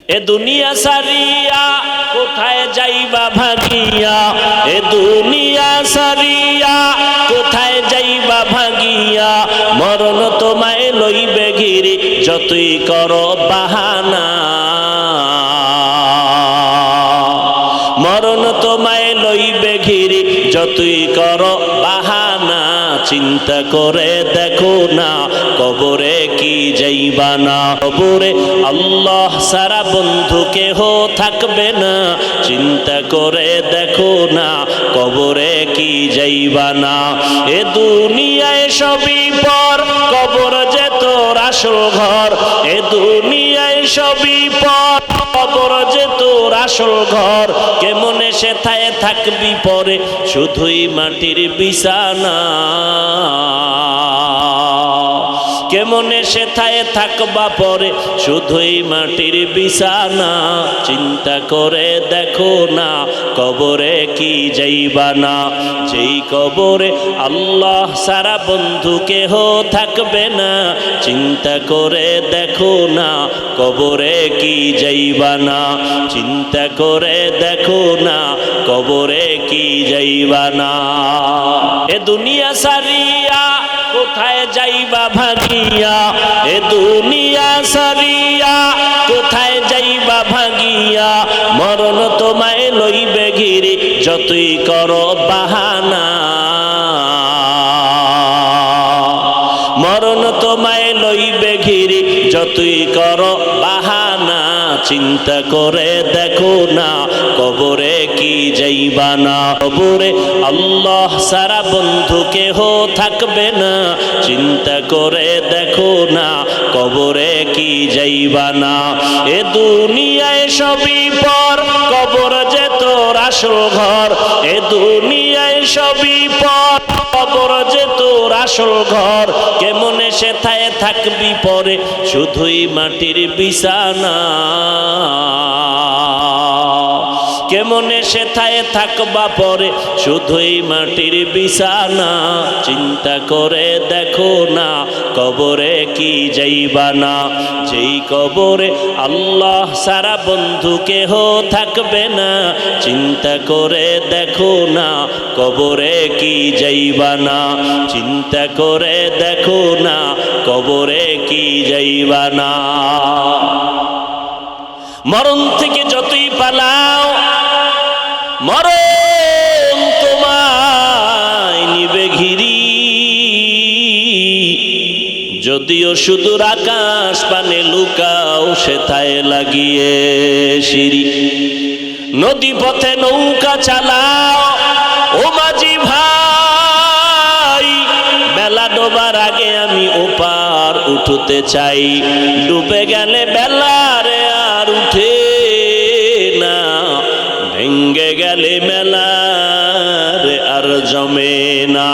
এ দুনিয়া সারিয়া, কোথায় যাইবা ভাগিয়া? এ দুনিয়া সারিয়া, কোথায় যাইবা ভাগিয়া? মরণ তোমায় লইবে ঘিরে যতই করো বাহানা। মরণ তোমায় লইবে ঘিরে যতই করো বাহানা। চিন্তা করে দেখো না, কবরে কি যাইবা না? কবরে আল্লাহ সারা বন্ধু কেহ থাকবে না। চিন্তা করে দেখো না, কবরে কি যাইবা না? এ দুনিয়ায় সবই পর, কবর যে তোর আসল ঘর। এ দুনিয়ায় সবই পর কবর যে তোর আসল ঘর। কেমনে সেথায় থাকবি পরে? শুধুই মাটির বিছানা। কেমনে সেথায় থাকবা পরে। শুধুই মাটির বিছানা, চিন্তা করে দেখো না কবরে কি যাইবা না। যেই কবরে আল্লাহ সারা বন্ধু কেহ থাকবে না, চিন্তা করে দেখো না কবরে কি যাইবা না। চিন্তা করে দেখো না কবরে কি যাইবা না। এ দুনিয়া সারিয়া কোথায় যাইবা ভাগিয়া? এ দুনিয়া সারিয়া, কোথায় যাইবা ভাগিয়া? মরণ তোমায় লইবে ঘিরে যতই করো বাহানা। মরণ তোমায় লইবে ঘিরে যতই করো বাহানা। চিন্তা করে দেখো না, কবরে কি যাইবা না? কবরে আল্লাহ সারা বন্ধু কেহ থাকবে না। চিন্তা করে দেখো না, কবরে কি যাইবা না? এ দুনিয়ায় সবই পর, কবর যে তোর আসল ঘর, এ দুনিয়ায় সবই পর কবর যে তোর আসল ঘর। কেমনে সেথায় থাকবি পরে? শুধুই মাটির বিছানা। কেমনে সেথায় থাকবা পরে। শুধুই মাটির বিছানা, চিন্তা করে দেখো না, কবরে কি যাইবা না। যেই কবরে আল্লাহ সারা বন্ধু কেহ থাকবে না, চিন্তা করে দেখো না, কবরে কি যাইবা না। চিন্তা করে দেখো না, কবরে কি যাইবা না। মরণ থেকে যতই পালাও মরণ তোমায় ঘিরি। যদিও সুদূর আকাশ পানে লুকাও, সেথায় লাগিয়ে সিঁড়ি। নদী পথে নৌকা চালাও, ও মাঝি ভাই, বেলা ডোবার আগে আমি ওপার উঠতে চাই। ডুবে গেলে বেলারে গেলে মেলার আর জমে না।